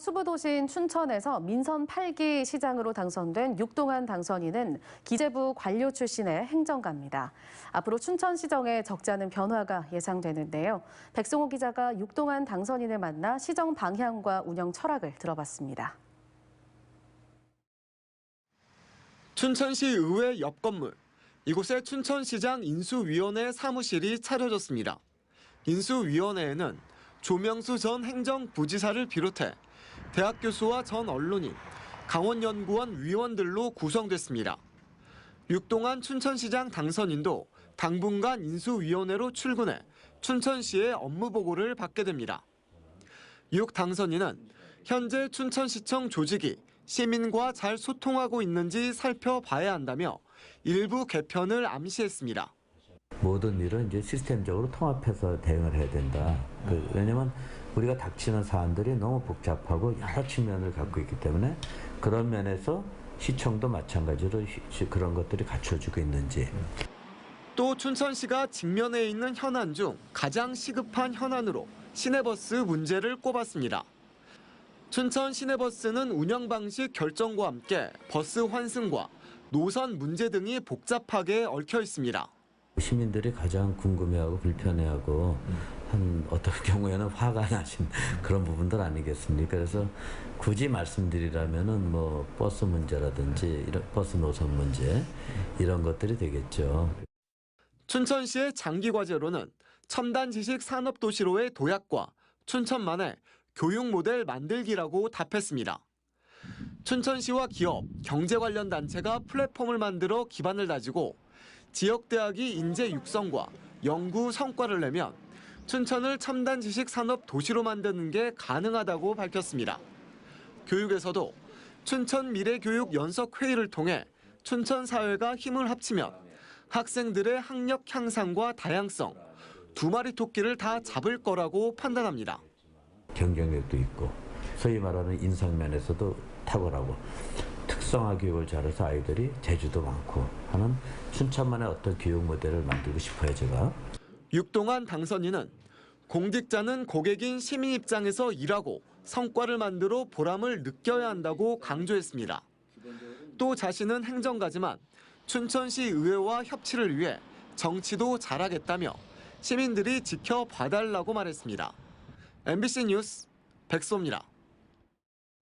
수부도시인 춘천에서 민선 8기 시장으로 당선된 육동한 당선인은 기재부 관료 출신의 행정가입니다. 앞으로 춘천시정에 적지 않은 변화가 예상되는데요. 백승호 기자가 육동한 당선인을 만나 시정 방향과 운영 철학을 들어봤습니다. 춘천시 의회 옆 건물. 이곳에 춘천시장 인수위원회 사무실이 차려졌습니다. 인수위원회에는 조명수 전 행정부지사를 비롯해 대학 교수와 전 언론인, 강원연구원 위원들로 구성됐습니다. 육동안 춘천시장 당선인도 당분간 인수위원회로 출근해 춘천시의 업무 보고를 받게 됩니다. 육 당선인은 현재 춘천시청 조직이 시민과 잘 소통하고 있는지 살펴봐야 한다며 일부 개편을 암시했습니다. 모든 일은 이제 시스템적으로 통합해서 대응을 해야 된다. 그, 왜냐면 우리가 닥치는 사안들이 너무 복잡하고 여러 측면을 갖고 있기 때문에 그런 면에서 시청도 마찬가지로 시- 그런 것들이 갖춰지고 있는지 또 춘천시가 직면해 있는 현안 중 가장 시급한 현안으로 시내버스 문제를 꼽았습니다. 춘천 시내버스는 운영 방식 결정과 함께 버스 환승과 노선 문제 등이 복잡하게 얽혀 있습니다. 시민들이 가장 궁금해하고 불편해하고 한 어떤 경우에는 화가 나신 그런 부분들 아니겠습니까? 그래서 굳이 말씀드리라면은 뭐 버스 문제라든지 이런 버스 노선 문제 이런 것들이 되겠죠. 춘천시의 장기 과제로는 첨단 지식 산업 도시로의 도약과 춘천만의 교육 모델 만들기라고 답했습니다. 춘천시와 기업, 경제 관련 단체가 플랫폼을 만들어 기반을 다지고 지역 대학이 인재 육성과 연구 성과를 내면 춘천을 첨단 지식 산업 도시로 만드는 게 가능하다고 밝혔습니다. 교육에서도 춘천 미래교육 연석 회의를 통해 춘천 사회가 힘을 합치면 학생들의 학력 향상과 다양성, 두 마리 토끼를 다 잡을 거라고 판단합니다. 경쟁력도 있고 소위 말하는 인성 면에서도 탁월하고 특성화 교육을 잘해서 아이들이 재주도 많고 하는 춘천만의 어떤 교육 모델을 만들고 싶어요 제가. 육동안 당선인은 공직자는 고객인 시민 입장에서 일하고 성과를 만들어 보람을 느껴야 한다고 강조했습니다. 또 자신은 행정가지만 춘천시 의회와 협치를 위해 정치도 잘하겠다며 시민들이 지켜봐달라고 말했습니다. MBC 뉴스 백소입니다.